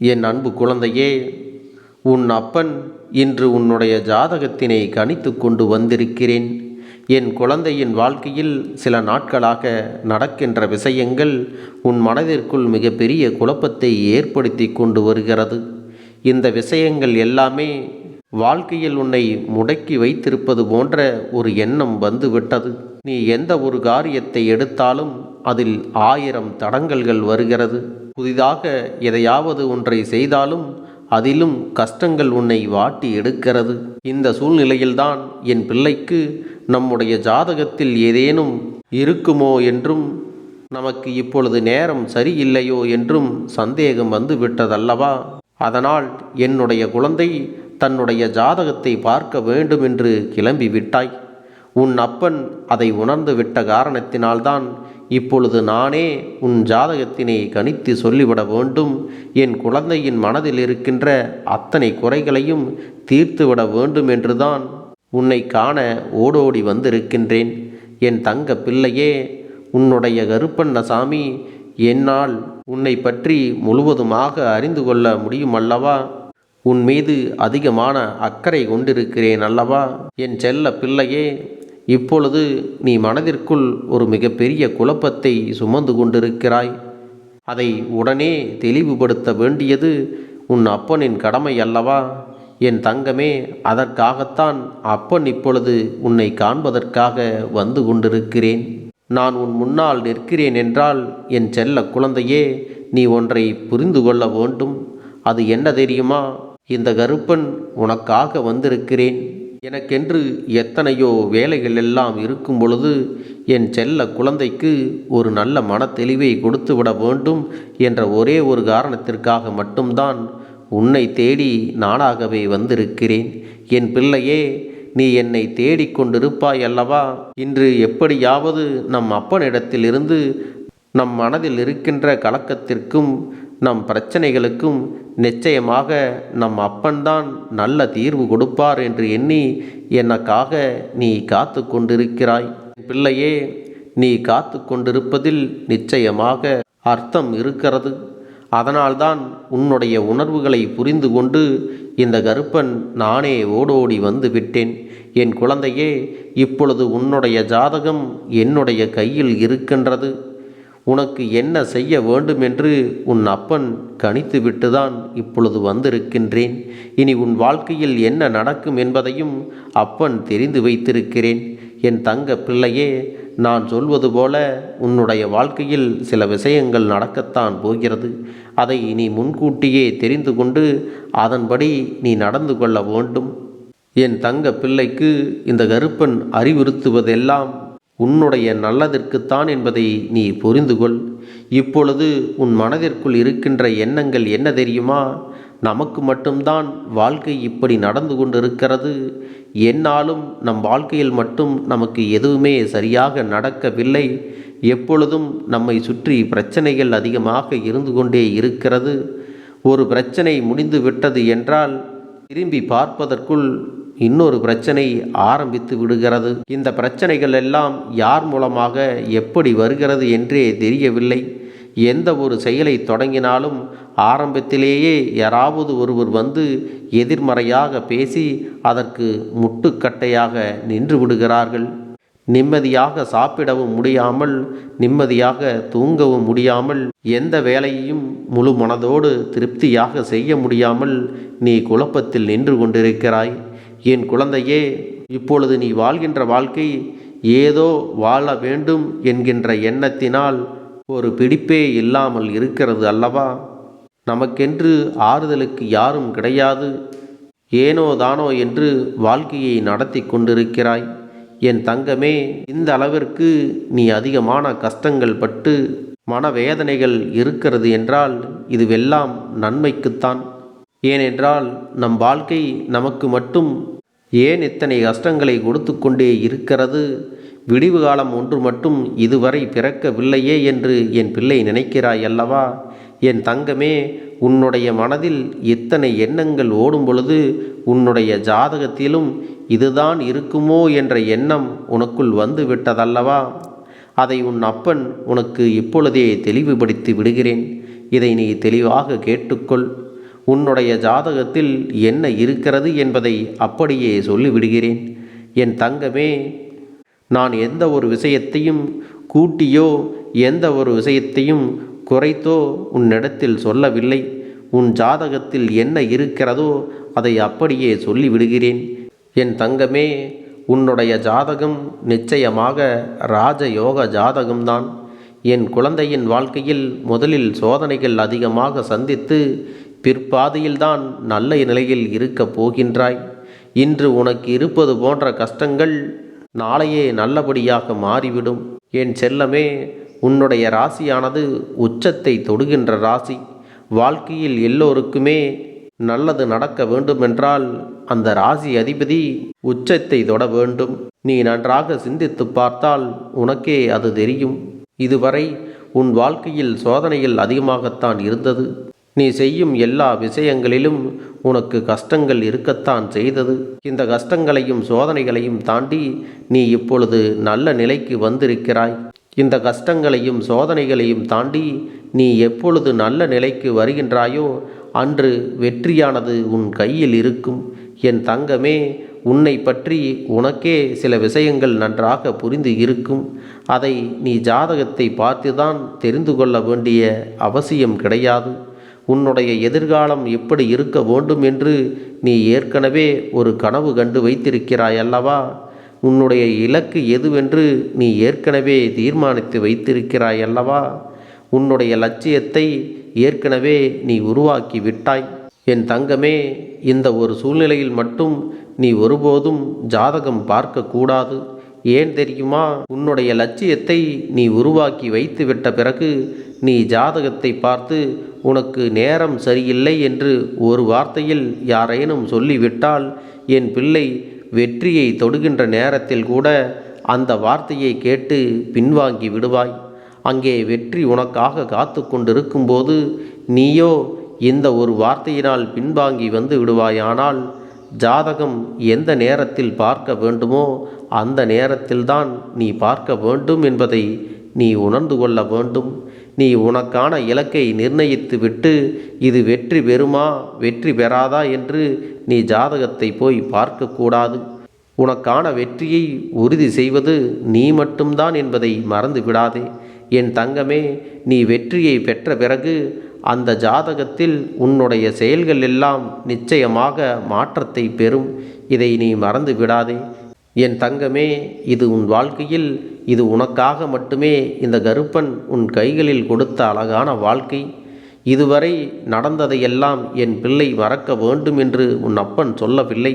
என் அன்பு குழந்தையே உன் அப்பன் இன்று உன்னுடைய ஜாதகத்தினை கணித்து கொண்டு வந்திருக்கிறேன். என் குழந்தையின் வாழ்க்கையில் சில நாட்களாக நடக்கின்ற விஷயங்கள் உன் மனதிற்குள் மிகப்பெரிய குழப்பத்தை ஏற்படுத்தி கொண்டு வருகிறது. இந்த விஷயங்கள் எல்லாமே வாழ்க்கையில் உன்னை முடக்கி வைத்திருப்பது போன்ற ஒரு எண்ணம் வந்துவிட்டது. நீ எந்த ஒரு காரியத்தை எடுத்தாலும் அதில் ஆயிரம் தடங்கல்கள் வருகிறது. புதிதாக எதையாவது ஒன்றை செய்தாலும் அதிலும் கஷ்டங்கள் உன்னை வாட்டி எடுக்கிறது. இந்த சூழ்நிலையில்தான் என் பிள்ளைக்கு நம்முடைய ஜாதகத்தில் ஏதேனும் இருக்குமோ என்றும் நமக்கு இப்பொழுது நேரம் சரியில்லையோ என்றும் சந்தேகம் வந்து விட்டதல்லவா அதனால் என்னுடைய குழந்தை தன்னுடைய ஜாதகத்தை பார்க்க வேண்டும் என்று கிளம்பி விட்டாய் உன் அப்பன் அதை உணர்ந்து விட்ட காரணத்தினால்தான் இப்பொழுது நானே உன் ஜாதகத்தினை கணித்து சொல்லிவிட வேண்டும். என் குழந்தையின் மனதில் இருக்கின்ற அத்தனை குறைகளையும் தீர்த்துவிட வேண்டும் என்றுதான் உன்னை காண ஓடோடி வந்திருக்கின்றேன். என் தங்க பிள்ளையே உன்னுடைய கருப்பண்ணசாமி என்னால் உன்னை பற்றி முழுவதுமாக அறிந்து கொள்ள முடியுமல்லவா? உன் மீது அதிகமான அக்கறை கொண்டிருக்கிறேன் அல்லவா? என் செல்ல பிள்ளையே இப்பொழுது நீ மனதிற்குள் ஒரு மிகப்பெரிய குழப்பத்தை சுமந்து கொண்டிருக்கிறாய். அதை உடனே தெளிவுபடுத்த வேண்டியது உன் அப்பனின் கடமை அல்லவா? என் தங்கமே அதற்காகத்தான் அப்பன் இப்பொழுது உன்னை காண்பதற்காக வந்து கொண்டிருக்கிறேன். நான் உன் முன்னால் நிற்கிறேன் என்றால் என் செல்ல குழந்தையே நீ ஒன்றை புரிந்து கொள்ள வேண்டும். அது என்ன தெரியுமா? இந்த கருப்பன் உனக்காக வந்திருக்கிறேன். எனக்கென்று எத்தனையோ வேலைகள் எல்லாம் இருக்கும் பொழுது என் செல்ல குழந்தைக்கு ஒரு நல்ல மனத்தெளிவை கொடுத்து விட வேண்டும் என்ற ஒரே ஒரு காரணத்திற்காக மட்டும்தான் உன்னை தேடி நானாகவே வந்திருக்கிறேன். என் பிள்ளையே நீ என்னை தேடிக்கொண்டிருப்பாய் அல்லவா? இன்று எப்படியாவது நம் அப்பனிடத்திலிருந்து நம் மனதில் இருக்கின்ற கலக்கத்திற்கும் நம் பிரச்சனைகளுக்கும் நிச்சயமாக நம் அப்பன்தான் நல்ல தீர்வு கொடுப்பார் என்று எண்ணி எனக்காக நீ காத்து கொண்டிருக்கிறாய்? பிள்ளையே நீ காத்து கொண்டிருப்பதில் நிச்சயமாக அர்த்தம் இருக்கிறது. அதனால்தான் உன்னுடைய உணர்வுகளை புரிந்து கொண்டு இந்த கருப்பன் நானே ஓடோடி வந்து விட்டேன். என் குழந்தையே இப்பொழுது உன்னுடைய ஜாதகம் என்னுடைய கையில் இருக்கின்றது. உனக்கு என்ன செய்ய வேண்டும் என்று உன் அப்பன் கணித்து விட்டுதான் இப்பொழுது வந்திருக்கின்றேன். இனி உன் வாழ்க்கையில் என்ன நடக்கும் என்பதையும் அப்பன் தெரிந்து வைத்திருக்கிறேன். என் தங்க பிள்ளையே நான் சொல்வது போல உன்னுடைய வாழ்க்கையில் சில விஷயங்கள் நடக்கத்தான் போகிறது. அதை நீ முன்கூட்டியே தெரிந்து கொண்டு அதன்படி நீ நடந்து கொள்ள வேண்டும். என் தங்க பிள்ளைக்கு இந்த கருப்பன் அறிவுறுத்துவதெல்லாம் உன்னுடைய நல்லதற்குத்தான் என்பதை நீ புரிந்து கொள் இப்பொழுது உன் மனதிற்குள் இருக்கின்ற எண்ணங்கள் என்ன தெரியுமா? நமக்கு மட்டும்தான் வாழ்க்கை இப்படி நடந்து கொண்டிருக்கிறது. என்னாலும் நம் வாழ்க்கையில் மட்டும் நமக்கு எதுவுமே சரியாக நடக்கவில்லை. எப்பொழுதும் நம்மை சுற்றி பிரச்சனைகள் அதிகமாக இருந்து கொண்டே இருக்கிறது. ஒரு பிரச்சனை முடிந்து விட்டது என்றால் திரும்பி பார்ப்பதற்குள் இன்னொரு பிரச்சனை ஆரம்பித்து விடுகிறது. இந்த பிரச்சனைகள் எல்லாம் யார் மூலமாக எப்படி வருகிறது என்றே தெரியவில்லை. எந்த ஒரு செயலை தொடங்கினாலும் ஆரம்பத்திலேயே யாராவது ஒருவர் வந்து எதிர்மறையாக பேசி அதற்கு முட்டுக்கட்டையாக நின்று விடுகிறார்கள். நிம்மதியாக சாப்பிடவும் முடியாமல் நிம்மதியாக தூங்கவும் முடியாமல் எந்த வேலையையும் முழு மனதோடு திருப்தியாக செய்ய முடியாமல் நீ குழப்பத்தில் நின்று கொண்டிருக்கிறாய். என் குழந்தையே இப்பொழுது நீ வாழ்கின்ற வாழ்க்கை ஏதோ வாழ வேண்டும் என்கின்ற எண்ணத்தினால் ஒரு பிடிப்பே இல்லாமல் இருக்கிறது அல்லவா? நமக்கென்று ஆறுதலுக்கு யாரும் கிடையாது. ஏனோ தானோ என்று வாழ்க்கையை நடத்தி கொண்டிருக்கிறாய். என் தங்கமே இந்த அளவிற்கு நீ அதிகமான கஷ்டங்கள் பட்டு மனவேதனைகள் இருக்கிறது என்றால் இதுவெல்லாம் நன்மைக்குத்தான். ஏனென்றால் நம் வாழ்க்கை நமக்கு மட்டும் ஏன் இத்தனை கஷ்டங்களை கொடுத்து கொண்டே இருக்கிறது? விடிவு காலம் ஒன்று மட்டும் இதுவரை பிறக்கவில்லையே என்று என் பிள்ளை நினைக்கிறாய் அல்லவா? என் தங்கமே உன்னுடைய மனதில் எத்தனை எண்ணங்கள் ஓடும் பொழுது உன்னுடைய ஜாதகத்திலும் இதுதான் இருக்குமோ என்ற எண்ணம் உனக்குள் வந்து விட்டதல்லவா அதை உன் அப்பன் உனக்கு இப்பொழுதே தெளிவுபடுத்தி விடுகிறேன். இதை நீ தெளிவாக கேட்டுக்கொள். உன்னுடைய ஜாதகத்தில் என்ன இருக்கிறது என்பதை அப்படியே சொல்லிவிடுகிறேன். என் தங்கமே நான் எந்த ஒரு விஷயத்தையும் கூட்டியோ எந்த ஒரு விஷயத்தையும் குறைத்தோ உன்னிடத்தில் சொல்லவில்லை. உன் ஜாதகத்தில் என்ன இருக்கிறதோ அதை அப்படியே சொல்லிவிடுகிறேன். என் தங்கமே உன்னுடைய ஜாதகம் நிச்சயமாக ராஜயோக ஜாதகம்தான். என் குழந்தையின் வாழ்க்கையில் முதலில் சோதனைகள் அதிகமாக சந்தித்து பிற்பாதையில்தான் நல்ல நிலையில் இருக்கப் போகின்றாய். இன்று உனக்கு இருப்பது போன்ற கஷ்டங்கள் நாளையே நல்லபடியாக மாறிவிடும். என் செல்லமே உன்னுடைய ராசியானது உச்சத்தை தொடுகின்ற ராசி. வாழ்க்கையில் எல்லோருக்குமே நல்லது நடக்க வேண்டுமென்றால் அந்த ராசி அதிபதி உச்சத்தை தொட வேண்டும். நீ நன்றாக சிந்தித்து பார்த்தால் உனக்கே அது தெரியும். இதுவரை உன் வாழ்க்கையில் சோதனைகள் அதிகமாகத்தான் இருந்தது. நீ செய்யும் எல்லா விஷயங்களிலும் உனக்கு கஷ்டங்கள் இருக்கத்தான் செய்தது. இந்த கஷ்டங்களையும் சோதனைகளையும் தாண்டி நீ இப்பொழுது நல்ல நிலைக்கு வந்திருக்கிறாய். இந்த கஷ்டங்களையும் சோதனைகளையும் தாண்டி நீ எப்பொழுது நல்ல நிலைக்கு வருகின்றாயோ அன்று வெற்றியானது உன் கையில் இருக்கும். என் தங்கமே உன்னை பற்றி உனக்கே சில விஷயங்கள் நன்றாக புரிந்து இருக்கும். அதை நீ ஜாதகத்தை பார்த்துதான் தெரிந்து கொள்ள வேண்டிய அவசியம் கிடையாது. உன்னுடைய எதிர்காலம் எப்படி இருக்க வேண்டும் என்று நீ ஏற்கனவே ஒரு கனவு கண்டு வைத்திருக்கிறாய் அல்லவா? உன்னுடைய இலக்கு எதுவென்று நீ ஏற்கனவே தீர்மானித்து வைத்திருக்கிறாய் அல்லவா? உன்னுடைய லட்சியத்தை ஏற்கனவே நீ உருவாக்கி விட்டாய். என் தங்கமே இந்த ஒரு சூழ்நிலையில் மட்டும் நீ ஒருபோதும் ஜாதகம் பார்க்கக்கூடாது ஏன் தெரியுமா? உன்னுடைய லட்சியத்தை நீ உருவாக்கி வைத்து விட்ட பிறகு நீ ஜாதகத்தை பார்த்து உனக்கு நேரம் சரியில்லை என்று ஒரு வார்த்தையில் யாரேனும் சொல்லிவிட்டால் என் பிள்ளை வெற்றியை தொடுகின்ற நேரத்தில் கூட அந்த வார்த்தையை கேட்டு பின்வாங்கி விடுவாய். அங்கே வெற்றி உனக்காக காத்து கொண்டிருக்கும்போது நீயோ இந்த ஒரு வார்த்தையினால் பின்வாங்கி வந்து விடுவாயானால் ஜாதகம் எந்த நேரத்தில் பார்க்க வேண்டுமோ அந்த நேரத்தில்தான் நீ பார்க்க வேண்டும் என்பதை நீ உணர்ந்து கொள்ள வேண்டும். நீ உனக்கான இலக்கை நிர்ணயித்து விட்டு இது வெற்றி பெறுமா வெற்றி பெறாதா என்று நீ ஜாதகத்தை போய் பார்க்கக்கூடாது. உனக்கான வெற்றியை உறுதி செய்வது நீ மட்டும்தான் என்பதை மறந்து விடாதே என் தங்கமே நீ வெற்றியை பெற்ற பிறகு அந்த ஜாதகத்தில் உன்னுடைய செயல்கள் எல்லாம் நிச்சயமாக மாற்றத்தை பெறும். இதை நீ மறந்து விடாதே என் தங்கமே இது உன் வாழ்க்கையில் இது உனக்காக மட்டுமே இந்த கருப்பன் உன் கைகளில் கொடுத்த அழகான வாழ்க்கை. இதுவரை நடந்ததையெல்லாம் என் பிள்ளை மறக்க வேண்டும் என்று உன் அப்பன் சொல்லவில்லை.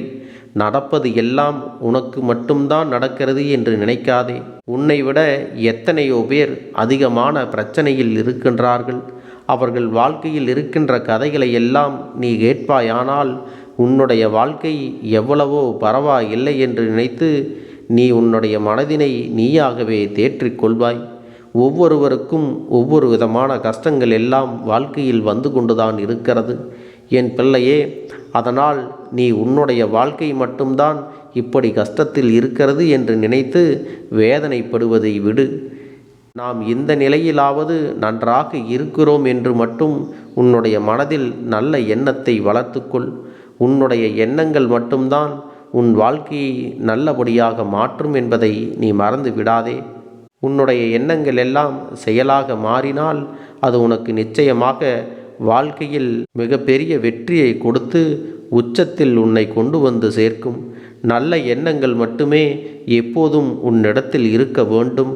நடப்பது எல்லாம் உனக்கு மட்டும்தான் நடக்கிறது என்று நினைக்காதே. உன்னை விட எத்தனையோ பேர் அதிகமான பிரச்சனையில் இருக்கின்றார்கள். அவர்கள் வாழ்க்கையில் இருக்கின்ற கதைகளை எல்லாம் நீ கேட்பாயானால் உன்னுடைய வாழ்க்கை எவ்வளவோ பரவாயில்லை என்று நினைத்து நீ உன்னுடைய மனதினை நீயாகவே தேற்றிக்கொள்வாய் ஒவ்வொருவருக்கும் ஒவ்வொரு விதமான கஷ்டங்கள் எல்லாம் வாழ்க்கையில் வந்து கொண்டுதான் இருக்கிறது. என் பிள்ளையே அதனால் நீ உன்னுடைய வாழ்க்கை மட்டும்தான் இப்படி கஷ்டத்தில் இருக்கிறது என்று நினைத்து வேதனைப்படுவதை விடு. நாம் இந்த நிலையிலாவது நன்றாக இருக்கிறோம் என்று மட்டும் உன்னுடைய மனதில் நல்ல எண்ணத்தை வளர்த்துக்கொள் உன்னுடைய எண்ணங்கள் மட்டும்தான் உன் வாழ்க்கையை நல்லபடியாக மாற்றும் என்பதை நீ மறந்து விடாதே. உன்னுடைய எண்ணங்கள் எல்லாம் செயலாக மாறினால் அது உனக்கு நிச்சயமாக வாழ்க்கையில் மிகப்பெரிய வெற்றியை கொடுத்து உச்சத்தில் உன்னை கொண்டு வந்து சேர்க்கும். நல்ல எண்ணங்கள் மட்டுமே எப்போதும் உன்னிடத்தில் இருக்க வேண்டும்.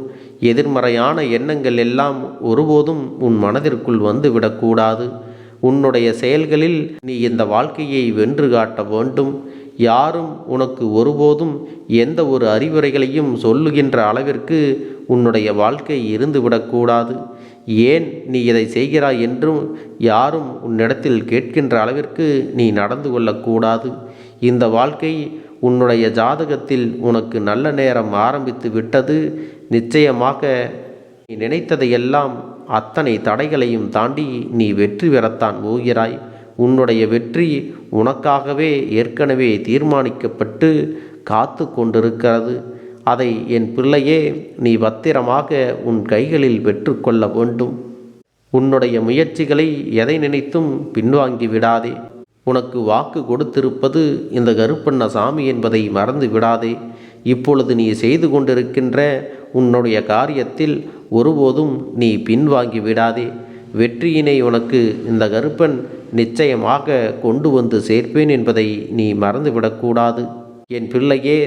எதிர்மறையான எண்ணங்கள் எல்லாம் ஒருபோதும் உன் மனதிற்குள் வந்துவிடக்கூடாது. உன்னுடைய செயல்களில் நீ இந்த வாழ்க்கையை வென்று காட்ட வேண்டும். யாரும் உனக்கு ஒருபோதும் எந்த ஒரு அறிவுரைகளையும் சொல்லுகின்ற அளவிற்கு உன்னுடைய வாழ்க்கை இருந்துவிடக்கூடாது ஏன் நீ இதை செய்கிறாய் என்றும் யாரும் உன்னிடத்தில் கேட்கின்ற அளவிற்கு நீ நடந்து கொள்ளக்கூடாது இந்த வாழ்க்கை உன்னுடைய ஜாதகத்தில் உனக்கு நல்ல நேரம் ஆரம்பித்து விட்டது. நிச்சயமாக நீ நினைத்ததையெல்லாம் அத்தனை தடைகளையும் தாண்டி நீ வெற்றி பெறத்தான் போகிறாய். உன்னுடைய வெற்றி உனக்காகவே ஏற்கனவே தீர்மானிக்கப்பட்டு காத்து கொண்டிருக்கிறது. அதை என் பிள்ளையே நீ பத்திரமாக உன் கைகளில் பெற்றுக்கொள்ள வேண்டும். உன்னுடைய முயற்சிகளை எதை நினைத்தும் பின்வாங்கி விடாதே. உனக்கு வாக்கு கொடுத்திருப்பது இந்த கருப்பண்ண சாமி என்பதை மறந்து விடாதே. இப்பொழுது நீ செய்து கொண்டிருக்கின்ற உன்னுடைய காரியத்தில் ஒருபோதும் நீ பின்வாங்கி விடாதே. வெற்றியினை உனக்கு இந்த கருப்பன் நிச்சயமாக கொண்டு வந்து சேர்ப்பேன் என்பதை நீ மறந்துவிடக்கூடாது என் பிள்ளையே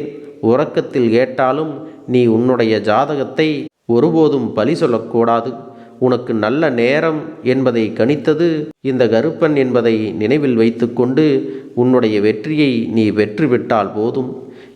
உறக்கத்தில் கேட்டாலும் நீ உன்னுடைய ஜாதகத்தை ஒருபோதும் பழி சொல்லக்கூடாது. உனக்கு நல்ல நேரம் என்பதை கணித்தது இந்த கருப்பன் என்பதை நினைவில் வைத்துக்கொண்டு உன்னுடைய வெற்றியை நீ வெற்றிவிட்டால் போதும்.